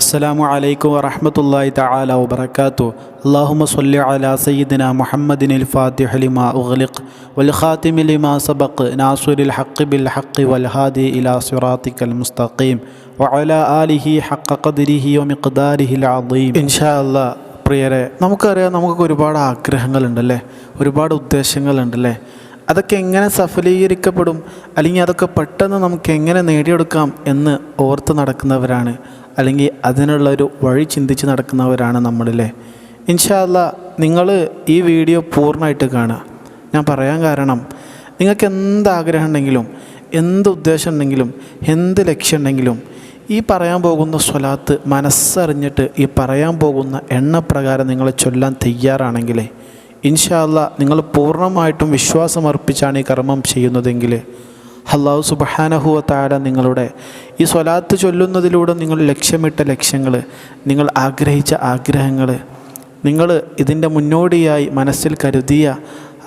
അസ്സലാമു അലൈക്കും വറഹമത്തല്ലാഹി തആല വബറകാതു അല്ലാഹുമ്മ സ്വല്ലി അലാ സയ്യിദിന മുഹമ്മദിനിൽ ഫാത്തിഹ ലിമാ ഉഗ്ലിഖ് വൽ ഖാതിമി ലിമാ സബഖ് നാസിറുൽ ഹഖ് ബിൽ ഹഖ് വൽ ഹാദി ഇലാ സിറാതിക്കൽ മുസ്തഖീം വഅലാ ആലിഹി ഹഖ ഖദ്രിഹി വമിഖ്ദാരിഹിൽ അദീം. ഇൻഷാ അല്ലാഹ് പ്രിയരെ നമുക്കറിയാം നമുക്കൊക്കെ ഒരുപാട് ആഗ്രഹങ്ങളുണ്ടല്ലേ? ഒരുപാട് ഉദ്ദേശങ്ങളുണ്ടല്ലേ? അതൊക്കെ എങ്ങനെ സഫലീകരിക്കപ്പെടും? അല്ലെങ്കിൽ അതൊക്കെ പെട്ടെന്ന് നമുക്ക് എങ്ങനെ നേടിയെടുക്കാം എന്ന് ഓർത്ത് നടക്കുന്നവരാണ്. അല്ലെങ്കിൽ അതിനുള്ള ഒരു വഴി ചിന്തിച്ച് നടക്കുന്നവരാണ് നമ്മളിലെ ഇൻഷാല്ല നിങ്ങൾ ഈ വീഡിയോ പൂർണമായിട്ട് കാണുക. ഞാൻ പറയാൻ കാരണം നിങ്ങൾക്ക് എന്ത് ആഗ്രഹം ഉണ്ടെങ്കിലും എന്ത് ഉദ്ദേശം ഉണ്ടെങ്കിലും എന്ത് ലക്ഷ്യം ഉണ്ടെങ്കിലും ഈ പറയാൻ പോകുന്ന സ്വലാത്ത് മനസ്സറിഞ്ഞിട്ട് ഈ പറയാൻ പോകുന്ന എണ്ണപ്രകാരം നിങ്ങളെ ചൊല്ലാൻ തയ്യാറാണെങ്കിലേ ഇൻഷാല്ല നിങ്ങൾ പൂർണമായിട്ടും വിശ്വാസമർപ്പിച്ചാണ് ഈ കർമ്മം ചെയ്യുന്നതെങ്കിൽ അള്ളാഹു സുബഹാനഹുവ താര നിങ്ങളുടെ ഈ സ്വലാത്ത് ചൊല്ലുന്നതിലൂടെ നിങ്ങൾ ലക്ഷ്യമിട്ട ലക്ഷ്യങ്ങൾ നിങ്ങൾ ആഗ്രഹിച്ച ആഗ്രഹങ്ങൾ നിങ്ങൾ ഇതിന്റെ മുന്നോടിയായി മനസ്സിൽ കരുതിയ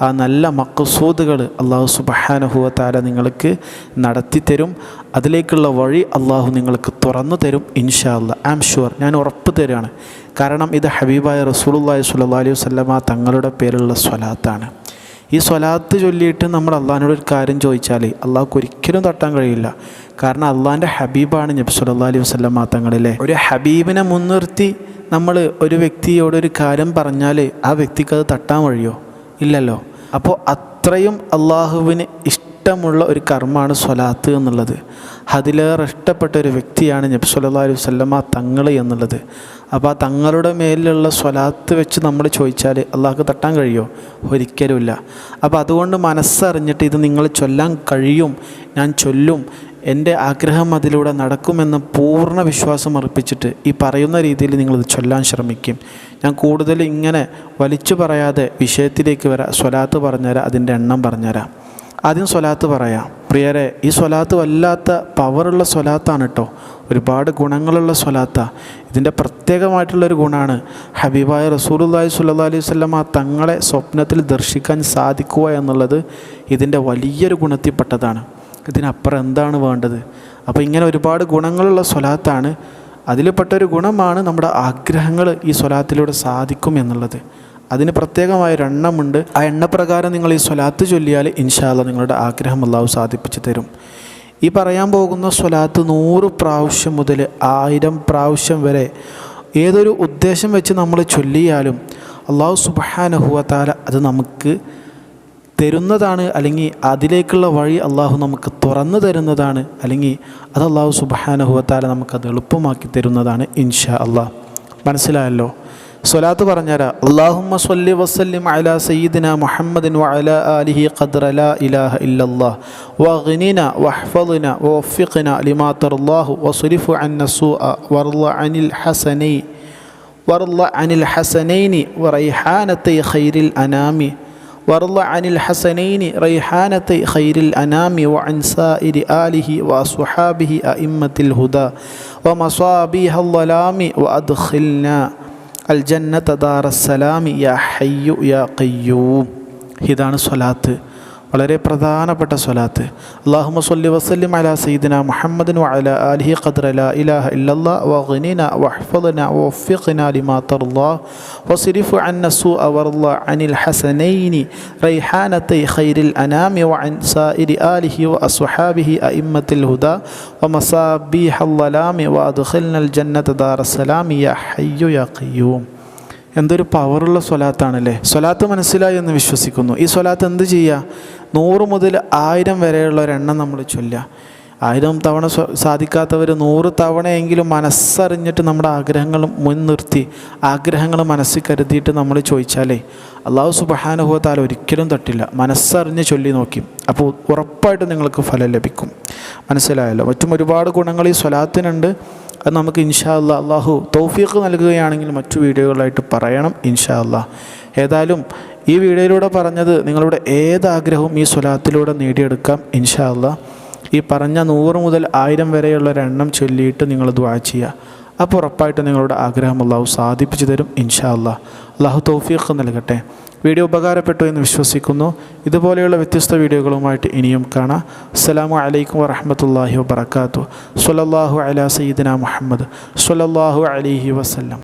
ആ നല്ല മക്കസൂദുകൾ അള്ളാഹു സുബഹാനഹുവ താര നിങ്ങൾക്ക് നടത്തിത്തരും അതിലേക്കുള്ള വഴി അള്ളാഹു നിങ്ങൾക്ക് തുറന്നു തരും ഇൻഷാ ഐ ആം ഷുവർ ഞാൻ ഉറപ്പ് തരുകയാണ് കാരണം ഇത് ഹബീബായ റസൂലുള്ളാഹി സ്വല്ലാ അലൈഹി വസല്ലമ തങ്ങളുടെ പേരുള്ള സ്വലാത്താണ്. ഈ സ്വലാത്ത് ചൊല്ലിയിട്ട് നമ്മൾ അള്ളാഹിനോട് ഒരു കാര്യം ചോദിച്ചാൽ അള്ളാഹ്ക്ക് ഒരിക്കലും തട്ടാൻ കഴിയില്ല. കാരണം അള്ളാഹിന്റെ ഹബീബാണ് നബി സുല്ലാ അലൈഹി വസല്ലമ തങ്ങളിലെ ഒരു ഹബീബിനെ മുൻനിർത്തി നമ്മൾ ഒരു വ്യക്തിയോട് ഒരു കാര്യം പറഞ്ഞാൽ ആ വ്യക്തിക്ക് അത് തട്ടാൻ വഴിയോ? ഇല്ലല്ലോ. അപ്പോൾ അത്രയും അള്ളാഹുവിന് ഇഷ്ടമുള്ള ഒരു കർമ്മമാണ് സ്വലാത്ത് എന്നുള്ളത്. അതിലേറെ ഇഷ്ടപ്പെട്ട ഒരു വ്യക്തിയാണ് നബി സല്ലല്ലാഹു അലൈഹി വസല്ലമ തങ്ങൾ എന്നുള്ളത്. അപ്പോൾ ആ തങ്ങളുടെ മേലിലുള്ള സ്വലാത്ത് വെച്ച് നമ്മൾ ചോദിച്ചാൽ അള്ളാഹ്ക്ക് തട്ടാൻ കഴിയുമോ ഒരിക്കലുമില്ല. അപ്പോൾ അതുകൊണ്ട് മനസ്സറിഞ്ഞിട്ട് ഇത് നിങ്ങൾ ചൊല്ലാൻ കഴിയും ഞാൻ ചൊല്ലും എന്റെ ആഗ്രഹം അതിലൂടെ നടക്കുമെന്ന പൂർണ വിശ്വാസം അർപ്പിച്ചിട്ട് ഈ പറയുന്ന രീതിയിൽ നിങ്ങളിത് ചൊല്ലാൻ ശ്രമിക്കും. ഞാൻ കൂടുതൽ ഇങ്ങനെ വലിച്ചു പറയാതെ വിഷയത്തിലേക്ക് വരാം സ്വലാത്ത് പറഞ്ഞുതരാം അതിന്റെ എണ്ണം പറഞ്ഞുതരാം. ആദ്യം സ്വലാത്ത് പറയാം. പ്രിയരെ ഈ സ്വലാത്ത് വല്ലാത്ത പവറുള്ള സ്വലാത്താണ് കേട്ടോ ഒരുപാട് ഗുണങ്ങളുള്ള സ്വലാത്ത. ഇതിന്റെ പ്രത്യേകമായിട്ടുള്ളൊരു ഗുണമാണ് ഹബീബായ റസൂലുല്ലാഹി സ്വല്ലല്ലാഹി അലൈഹി വസല്ലമ തങ്ങളെ സ്വപ്നത്തിൽ ദർശിക്കാൻ സാധിക്കുക എന്നുള്ളത് ഇതിന്റെ വലിയൊരു ഗുണത്തിൽപ്പെട്ടതാണ്. ഇതിനപ്പുറം എന്താണ് വേണ്ടത്? അപ്പോൾ ഇങ്ങനെ ഒരുപാട് ഗുണങ്ങളുള്ള സ്വലാത്താണ്. അതിൽപ്പെട്ടൊരു ഗുണമാണ് നമ്മുടെ ആഗ്രഹങ്ങൾ ഈ സ്വലാത്തിലൂടെ സാധിക്കും എന്നുള്ളത്. അതിന് പ്രത്യേകമായ ഒരു എണ്ണമുണ്ട്. ആ എണ്ണപ്രകാരം നിങ്ങൾ ഈ സ്വലാത്ത് ചൊല്ലിയാൽ ഇൻഷാല്ല നിങ്ങളുടെ ആഗ്രഹം അള്ളാഹു സാധിപ്പിച്ചു തരും. ഈ പറയാൻ പോകുന്ന സ്വലാത്ത് നൂറ് പ്രാവശ്യം മുതൽ ആയിരം പ്രാവശ്യം വരെ ഏതൊരു ഉദ്ദേശം വെച്ച് നമ്മൾ ചൊല്ലിയാലും അള്ളാഹു സുബാനഹുവത്താല അത് നമുക്ക് തരുന്നതാണ് അല്ലെങ്കിൽ അതിലേക്കുള്ള വഴി അള്ളാഹു നമുക്ക് തുറന്നു തരുന്നതാണ് അല്ലെങ്കിൽ അത് അള്ളാഹു സുബാനഹുവത്താല നമുക്കത് എളുപ്പമാക്കി തരുന്നതാണ് ഇൻഷാ അള്ളാഹ് മനസ്സിലായല്ലോ? സ്വലാത്ത് പറഞ്ഞുതരാം അള്ളാഹുമ്മ സ്വല്ലി വസല്ലിം അല സയ്യിദിന മുഹമ്മദിൻ വഅല ആലിഹി ഖദ്ര ലാ ഇലാഹ ഇല്ലല്ലാഹ് വഗ്നിന വഹ്ഫളിന വവഫിഖ്ന ലിമാ തർല്ലാഹു വസ്രിഫ് അന്ന സൂഅ വർള അനിൽ ഹസനൈ വർള അനിൽ ഹസനൈനി വറൈഹാനത്തൈ ഖൈരിൽ അനാമി وارض عن الحسنين ريحانتي خير الأنام وعن سائر آله وأصحابه أئمة الهدى ومصابيح الظلام وأدخلنا അൽ ജന്ന തദാറസലാം യാ ഹയ്യു യാ കയ്യൂം ഇതാണ് സ്വലാത്ത്. വളരെ പ്രധാനപ്പെട്ട സ്വലാത്ത്. അള്ളാഹുമ സല്ലി വസ്ലിം അല സീദിന മുഹമ്മദിൻ അല അലഹി ഖദ്ര ലാ ഇലാഹ ഇല്ലല്ലാ വഗ്നിന വഹ്ഫദന വഫിഖ്ന ലിമാ തർല്ലാ വസ്രിഫ് അന്ന സൂഅ വർല്ലാ അനിൽ ഹസനൈനി റൈഹാനതൈ ഖൈരിൽ അനാമി വഅൻ സായിരി ആലിഹി വഅസ്ഹാബിഹി അഇമ്മത്തിൽ ഹുദാ വമസാബിഹൽ ലലാമി വഅദ്ഖിൽനൽ ജന്നത ദാറസ്സലാമി യാ ഹയ്യു യാ ഖയ്യൂം. എന്തൊരു പവറുള്ള സ്വലാത്താണല്ലേ? സ്വലാത്ത് മനസ്സിലായി എന്ന് വിശ്വസിക്കുന്നു. ഈ സ്വലാത്ത് എന്ത് ചെയ്യുക നൂറ് മുതൽ ആയിരം വരെയുള്ള ഒരെണ്ണം നമ്മൾ ചൊല്ലുക. ആയിരം തവണ സാധിക്കാത്തവർ നൂറ് തവണയെങ്കിലും മനസ്സറിഞ്ഞിട്ട് നമ്മുടെ ആഗ്രഹങ്ങൾ മുൻനിർത്തി ആഗ്രഹങ്ങൾ മനസ്സിൽ കരുതിയിട്ട് നമ്മൾ ചോദിച്ചാലേ അള്ളാഹു സുബഹാനുഭവത്താൽ ഒരിക്കലും തട്ടില്ല. മനസ്സറിഞ്ഞ് ചൊല്ലി നോക്കി. അപ്പോൾ ഉറപ്പായിട്ട് നിങ്ങൾക്ക് ഫലം ലഭിക്കും. മനസ്സിലായല്ലോ? മറ്റും ഒരുപാട് ഗുണങ്ങൾ ഈ സ്വലാത്തിനുണ്ട്. അത് നമുക്ക് ഇൻഷാ അല്ലാ അള്ളാഹു തൗഫീഖ് നൽകുകയാണെങ്കിൽ മറ്റു വീഡിയോകളായിട്ട് പറയണം ഇൻഷാ അല്ലാ ഏതായാലും ഈ വീഡിയോയിലൂടെ പറഞ്ഞത് നിങ്ങളുടെ ഏതാഗ്രഹവും ഈ സ്വലാത്തിലൂടെ നേടിയെടുക്കാം ഇൻഷാ അല്ലാ ഈ പറഞ്ഞ നൂറ് മുതൽ ആയിരം വരെയുള്ള ഒരെണ്ണം ചൊല്ലിയിട്ട് നിങ്ങൾ ദ്വാ ചെയ്യുക. അപ്പോൾ ഉറപ്പായിട്ടും നിങ്ങളുടെ ആഗ്രഹം അള്ളാഹു സാധിപ്പിച്ചു തരും ഇൻഷാ അല്ലാ അള്ളാഹു തൗഫീഖ് നൽകട്ടെ. വീഡിയോ ഉപകാരപ്പെട്ടു എന്ന് വിശ്വസിക്കുന്നു. ഇതുപോലെയുള്ള വ്യത്യസ്ത വീഡിയോകളുമായിട്ട് ഇനിയും കാണാം. അസ്സലാമു അലൈക്കും വറഹമത്തല്ലാഹി വബർക്കാത്തു സ്വലല്ലാഹു അലാ സയ്യിദിന മുഹമ്മദ്. സുലല്ലാഹു അലൈഹി വസല്ലം.